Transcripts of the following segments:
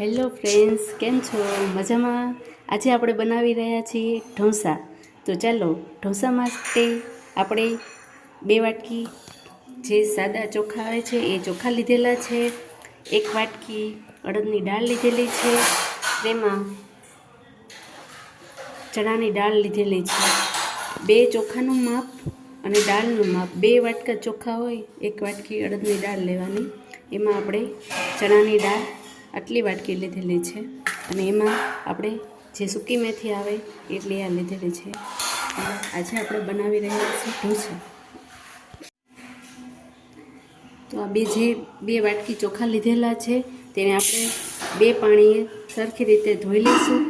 Hello friends, કેમ છો? મજામાં? આજે આપણે બનાવી રહ્યા છીએ ઢોસા. તો ચાલો, ઢોંસા માટે આપણે બે વાટકી જે સાદા ચોખા આવે છે, એ ચોખા લીધેલા છે. એક વાટકી અડદની દાળ લીધેલી છે. તેમાં ચણાની દાળ લીધેલી છે. બે ચોખાનું માપ અને દાળનું માપ. બે વાટકા ચોખા હોય, એક વાટકી અડદની દાળ લેવાની. એમાં આપણે ચણાની દાળ આટલી વાટકી લીધેલી છે અને એમાં આપણે જે સૂકી મેથી આવે એટલી આ લીધેલી છે. આજે આપણે બનાવી રહ્યા છીએ ઢોસા. તો આ બે જે બે વાટકી ચોખા લીધેલા છે તેને આપણે બે પાણીએ સરખી રીતે ધોઈ લઈશું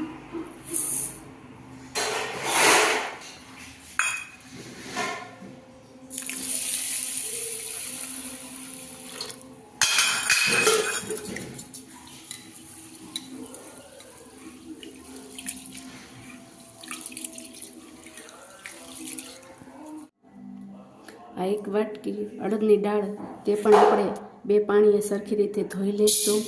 આ વાટકી અડદની દાળ તે પણ આપણે બે પાણીએ સરખી રીતે ધોઈ લઈશું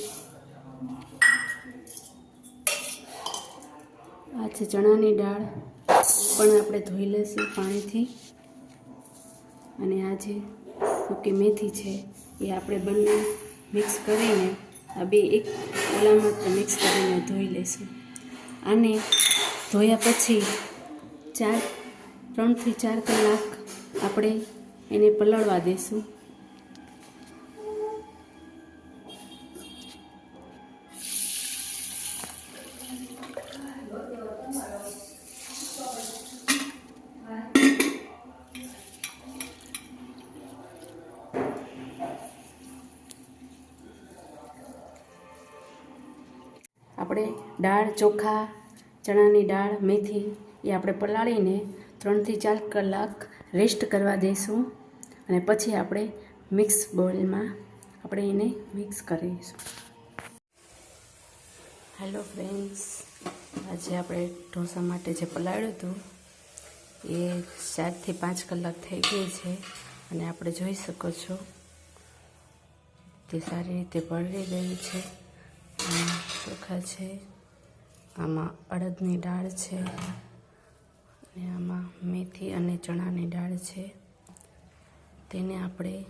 આ છે ચણાની દાળ, પણ આપણે ધોઈ લઈશું પાણીથી. અને આ જે સૂકી મેથી છે, એ આપણે બંને મિક્સ કરીને, આ બે એક ઓલામાં મિક્સ કરીને ધોઈ લઈશું આને ધોયા પછી ચાર, ત્રણથી ચાર કલાક આપણે એને પલાળવા દઈશું આપણે દાળ, ચોખા, ચણાની દાળ, મેથી એ આપણે પલાળીને ત્રણથી ચાર કલાક રેસ્ટ કરવા દઈશું અને પછી આપણે મિક્સ બોલમાં આપણે એને મિક્સ કરીશું. હેલો ફ્રેન્ડ્સ આજે આપણે ઢોસા માટે જે પલાળ્યું હતું, એ ચારથી પાંચ કલાક થઈ ગઈ છે અને આપણે જોઈ શકો છો તે સારી રીતે પલળી ગઈ છે. ચોખા છે, આમાં અડદની દાળ છે, અને આમાં મેથી અને ચણાની દાળ છે. તેને આપણે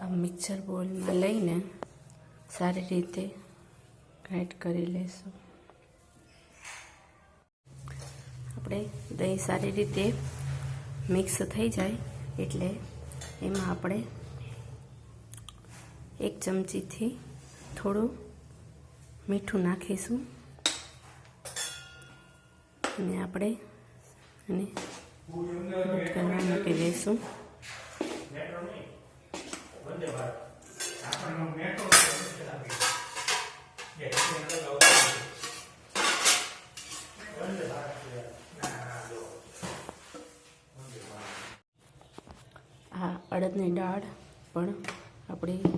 આ મિક્સર બોલમાં લઈને સારી રીતે ગ્રાઇન્ડ કરી લઈશું આપણે દહીં સારી રીતે મિક્સ થઈ જાય એટલે એમાં આપણે એક ચમચીથી થોડું મીઠું નાખીશું. અને આપણે અને કરવા દઈશું આ અડદની દાળ પણ આપણી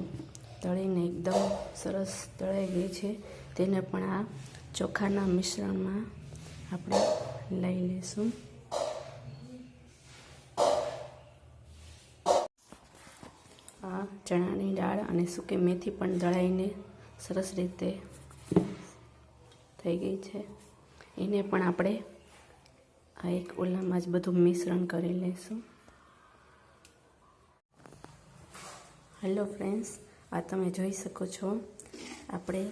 તળીને એકદમ સરસ તળાઈ ગઈ છે. તેને પણ આ ચોખાના મિશ્રણમાં આપણે લઈ લઈશું આ ચણાની દાળ અને સૂકી મેથી પણ દળાઈને સરસ રીતે થઈ ગઈ છે. એને પણ આપણે આ એક ઓલામાં જ બધું મિશ્રણ કરી લઈશું હેલો ફ્રેન્ડ્સ આ તમે જોઈ શકો છો. આપણે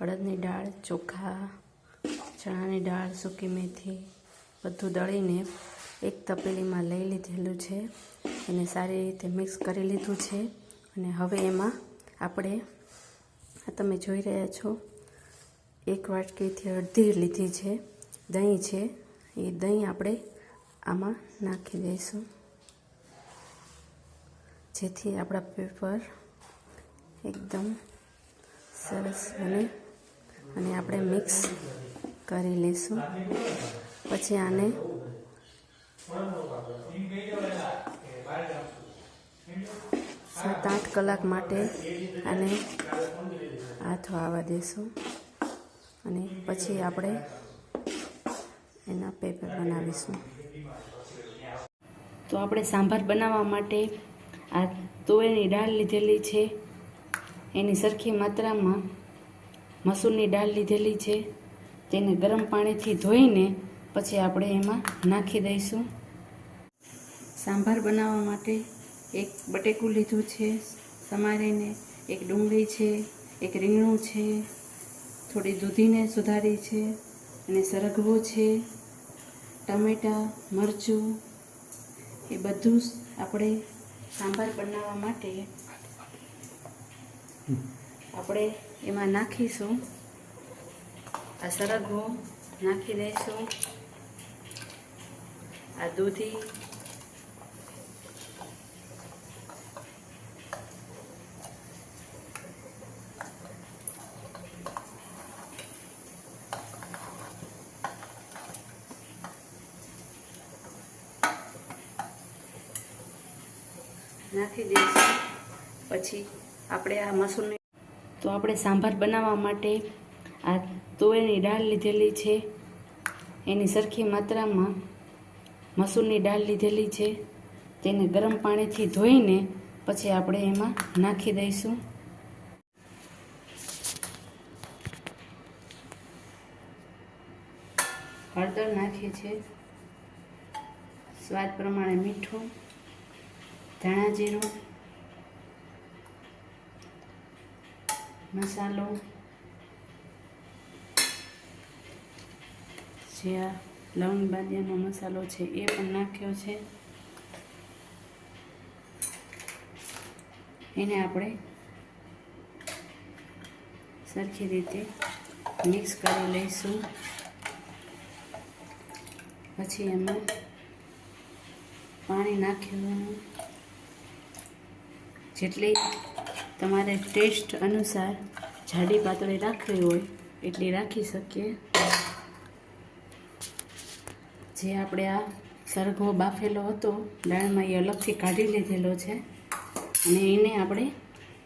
અડદની દાળ, ચોખા, ચણાની દાળ, સૂકી મેથી બધું દળીને એક તપેલીમાં લઈ લીધેલું છે. એને સારી રીતે મિક્સ કરી લીધું છે. અને હવે એમાં આપણે, આ તમે જોઈ રહ્યા છો, એક વાટકીથી અડધી લીધી છે, દહીં છે, એ દહીં આપણે આમાં નાખી દઈશું. જેથી આપણા પેપર એકદમ સરસ બને અને આપણે મિક્સ કરી લઈશું. પછી આને સાત આઠ કલાક માટે આને હાથો આવવા દઈશું અને પછી આપણે એના પેપર બનાવીશું. તો આપણે સાંભાર બનાવવા માટે આ તુવેરની દાળ લીધેલી છે. એની સરખી માત્રામાં મસૂરની દાળ લીધેલી છે. તેને ગરમ પાણીથી ધોઈને પછી આપણે એમાં નાખી દઈશું. સાંભાર બનાવવા માટે એક બટેકું લીધું છે, સમારીને, એક ડુંગળી છે, એક રીંગણું છે, થોડી દૂધીને સુધારી છે, અને સરગવો છે, ટમેટાં, મરચું, એ બધું જ આપણે સાંભાર બનાવવા માટે આપણે એમાં નાખીશું. આ સરગવો નાખી દઈશું. આ દૂધી નાખી દઈશું પછી આપણે આ મસૂરની તો આપણે સાંભાર બનાવવા માટે આ તુવેરની દાળ લીધેલી છે. એની સરખી માત્રામાં મસૂરની દાળ લીધેલી છે. તેને ગરમ પાણીથી ધોઈને પછી આપણે એમાં નાખી દઈશું. હળદર નાખીએ છીએ સ્વાદ પ્રમાણે મીઠું, ધાણા જીરું મસાલો. જે આ લવંગ બાદિયાનો મસાલો છે એ પણ નાખ્યો છે. એને આપણે સરખી રીતે મિક્સ કરી લઈશું. પછી એમાં પાણી નાખ્યું જેટલી તમારે ટેસ્ટ અનુસાર જાડી પાતળી રાખવી હોય એટલી રાખી શકીએ. જે આપણે આ સરઘો બાફેલો હતો દાળમાં એ અલગથી કાઢી લીધેલો છે. અને એને આપણે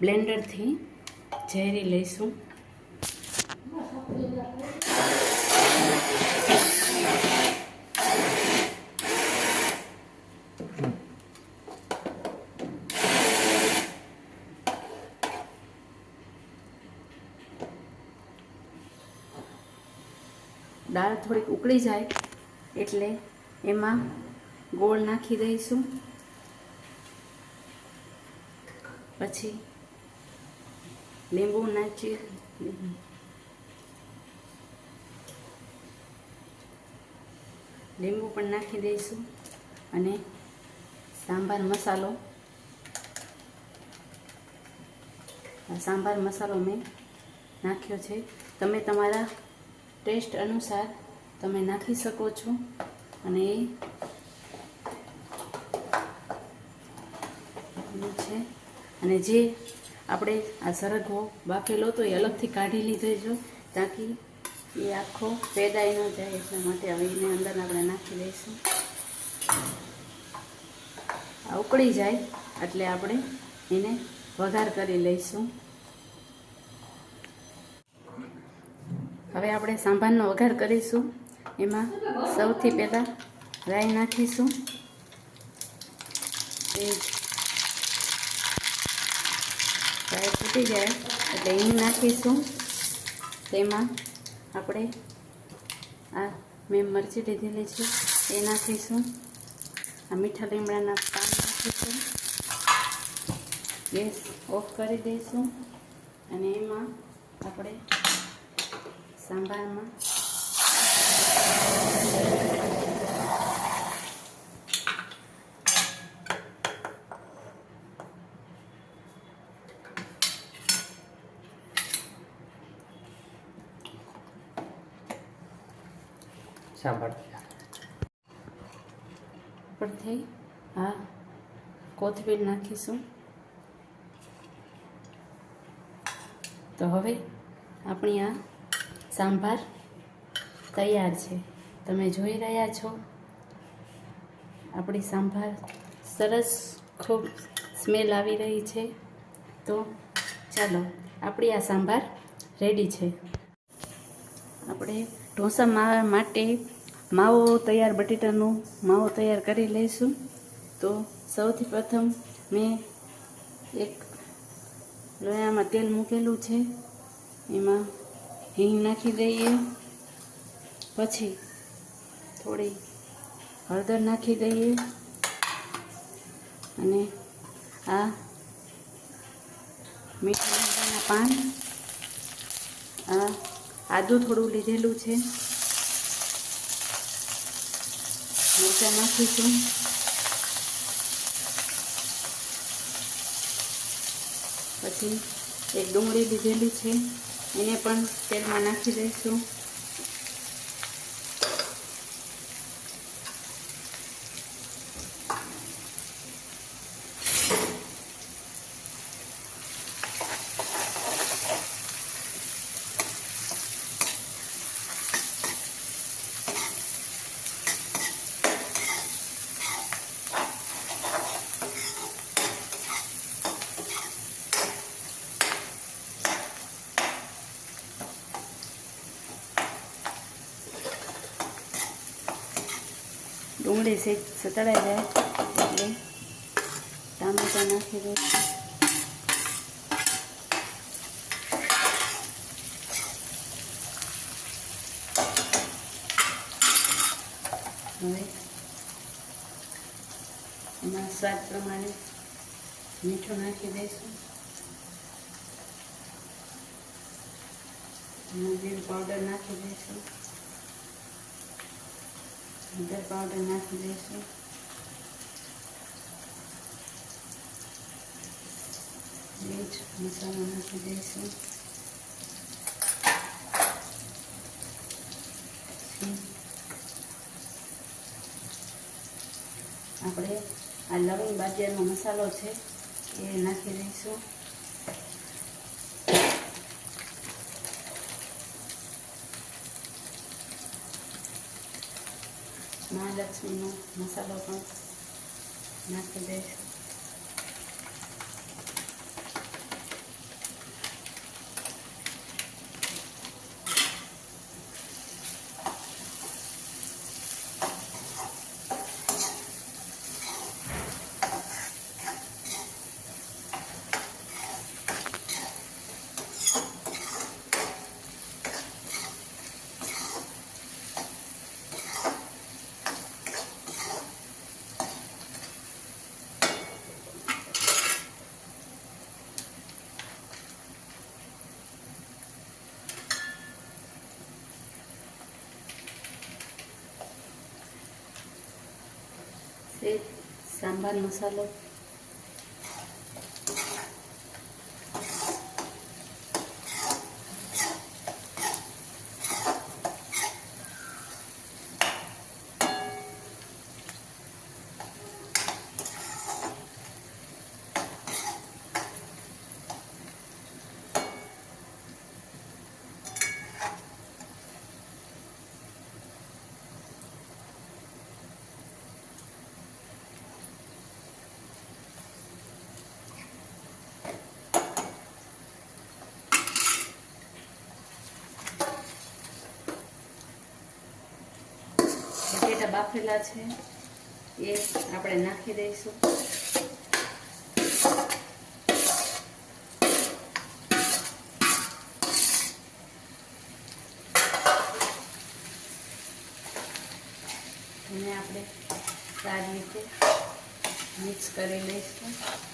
બ્લેન્ડરથી ઝેરી લઈશું. દાળ થોડીક ઉકળી જાય એટલે એમાં ગોળ નાખી દઈશું. પછી લીંબુ નાખી લીંબુ પણ નાખી દઈશું અને સાંભાર મસાલો. સાંભાર મસાલો મેં નાખ્યો છે. તમે તમારા ટેસ્ટ અનુસાર તમે નાખી શકો છો અને છે, અને જે આપણે આ સરગવો બાફેલો હતો એ અલગથી કાઢી લીધો જો તાકી એ આખો પેદાઈ ન જાય એટલા માટે હવે એને અંદર આપણે નાખી દઈશું. આ ઉકળી જાય એટલે આપણે એને વઘાર કરી લઈશું. હવે આપણે સાંભારનો વઘાર કરીશું. એમાં સૌથી પહેલાં રાઈ નાખીશું. એ રાઈ ફૂટી જાય એટલે હિંગ નાખીશું. તેમાં આપણે આ મેં મરચી લીધેલી છે એ નાખીશું. આ મીઠા લીમડાના પાન નાખીશું. ગેસ ઓફ કરી દઈશું. અને એમાં આપણે સાંભારમાં સાંભળ પરથી આ કોથમીર નાખીશું તો હવે આપણી આ સાંભાર તૈયાર છે. તમે જોઈ રહ્યા છો. આપણી સાંભાર સરસ ખૂબ સ્મેલ આવી રહી છે. તો ચાલો, આપણી આ સાંભાર રેડી છે. આપણે ઢોસા માવા માટે માવો તૈયાર, બટેટાનો માવો તૈયાર કરી લઈશું. તો સૌથી પ્રથમ મેં એક લોયામાં તેલ મૂકેલું છે. એમાં હિંગ નાખી દઈએ. પછી થોડી હળદર નાખી દઈએ. અને આ મીઠા લીમડાના પાન. આ આદું થોડું લીધેલું છે. મરચાં નાખીશું. પછી એક ડુંગળી લીધેલી છે. એને પણ તેલમાં નાખી દઈશું. ડુંગળી સેજ સતળાઈ જાય એટલે ટામેટા નાખી દઈશું હવે એમાં સ્વાદ પ્રમાણે મીઠું નાખી દઈશું જીરું પાવડર નાખી દઈશું હળદર પાવડર નાખી દઈશું મિર્ચ મસાલો નાખી દઈશું આપણે આ લવિંગ બાજિયાનો મસાલો છે એ નાખી દઈશું મહાલક્ષ્મીનો મસાલો પણ નાખી દઈશું સેજ સાંભાર મસાલો બાફેલા છે. એ આપણે નાખી દઈશું. એને આપણે સારી રીતે મિક્સ કરી લઈશું.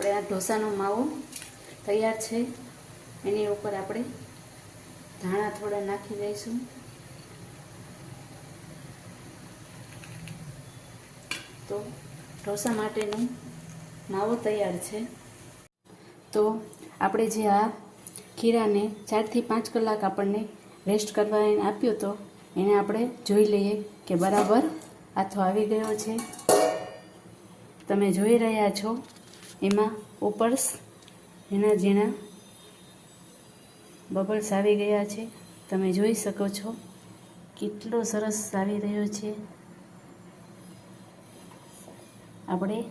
આપણે આ ઢોસાનો માવો તૈયાર છે. એની ઉપર આપણે ધાણા થોડા નાખી દઈશું. તો ઢોસા માટેનું માવો તૈયાર છે. તો આપણે જે આ ખીરાને ચારથી પાંચ કલાક આપણને રેસ્ટ કરવા એને આપ્યો તો એને આપણે જોઈ લઈએ કે બરાબર આથો આવી ગયો છે. તમે જોઈ રહ્યા છો એમાં ઉપર્સ એના ઝીણા બબલ્સ આવી ગયા છે. તમે જોઈ શકો છો કેટલો સરસ આવી રહ્યો છે. આપણે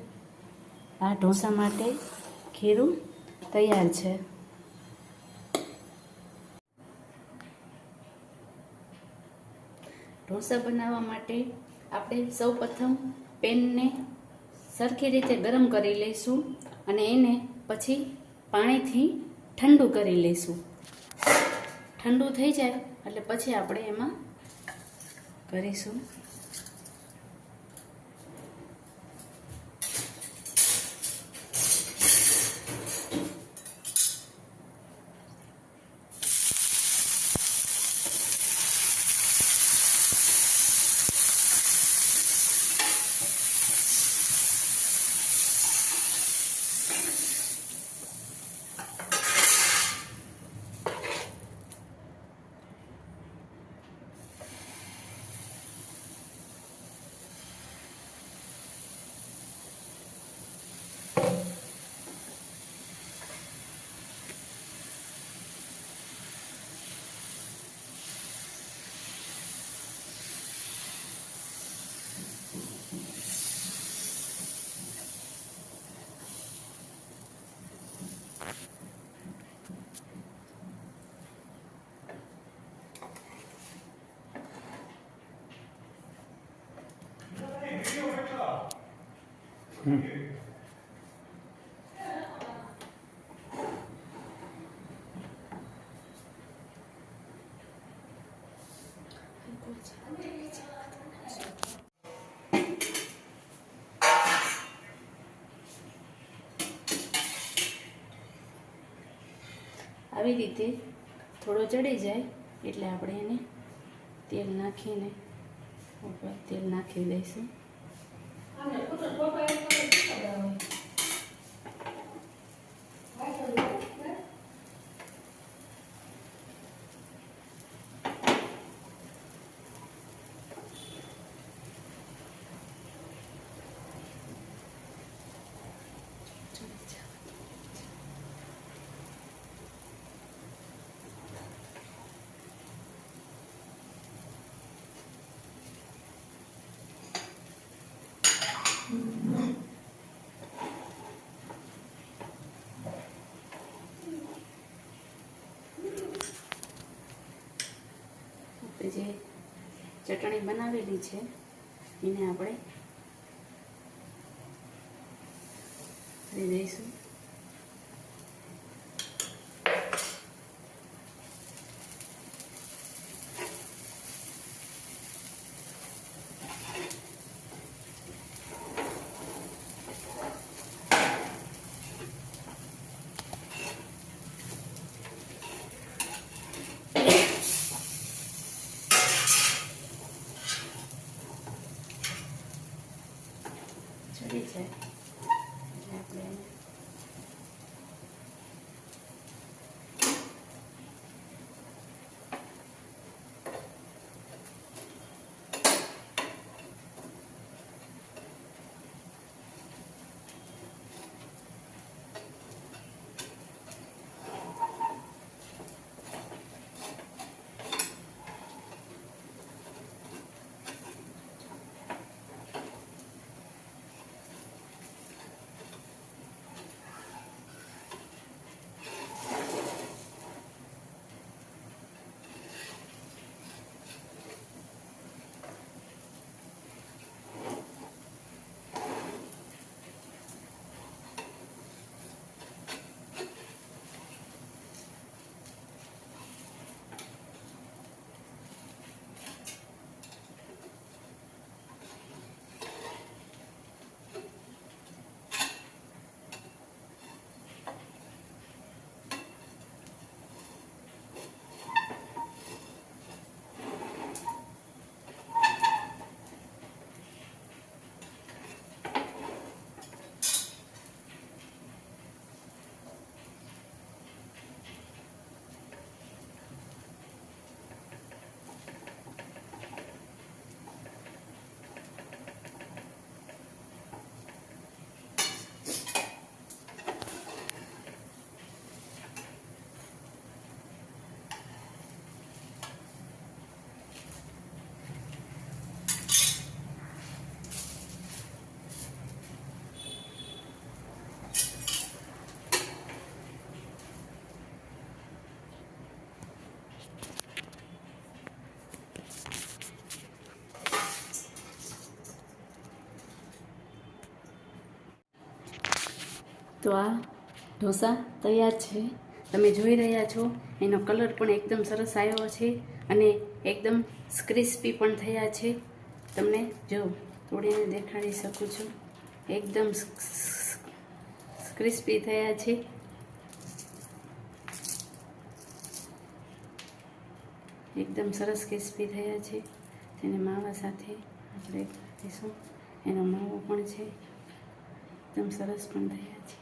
આ ઢોસા માટે ખીરું તૈયાર છે. ઢોસા બનાવવા માટે આપણે સૌ પ્રથમ પેનને સરખી રીતે ગરમ કરી લઈશું અને એને પછી પાણીથી ઠંડુ કરી લઈશું. ઠંડુ થઈ જાય એટલે પછી આપણે એમાં કરીશું. આવી રીતે થોડો ચડી જાય એટલે આપણે એને તેલ નાખીને ઉપર તેલ નાખી દઈશું. 他们不是乖乖。જે ચટણી બનાવેલી છે એને આપણે દઈશું. તો આ ઢોસા તૈયાર છે. તમે જોઈ રહ્યા છો, એનો કલર પણ એકદમ સરસ આવ્યો છે અને એકદમ ક્રિસ્પી પણ થયા છે. તમને જો તોડીને દેખાડી શકું છું. એકદમ ક્રિસ્પી થયા છે. એકદમ સરસ ક્રિસ્પી થયા છે. તેને માવા સાથે આપણે એનો માવો પણ છે. એકદમ સરસ પણ થયા છે.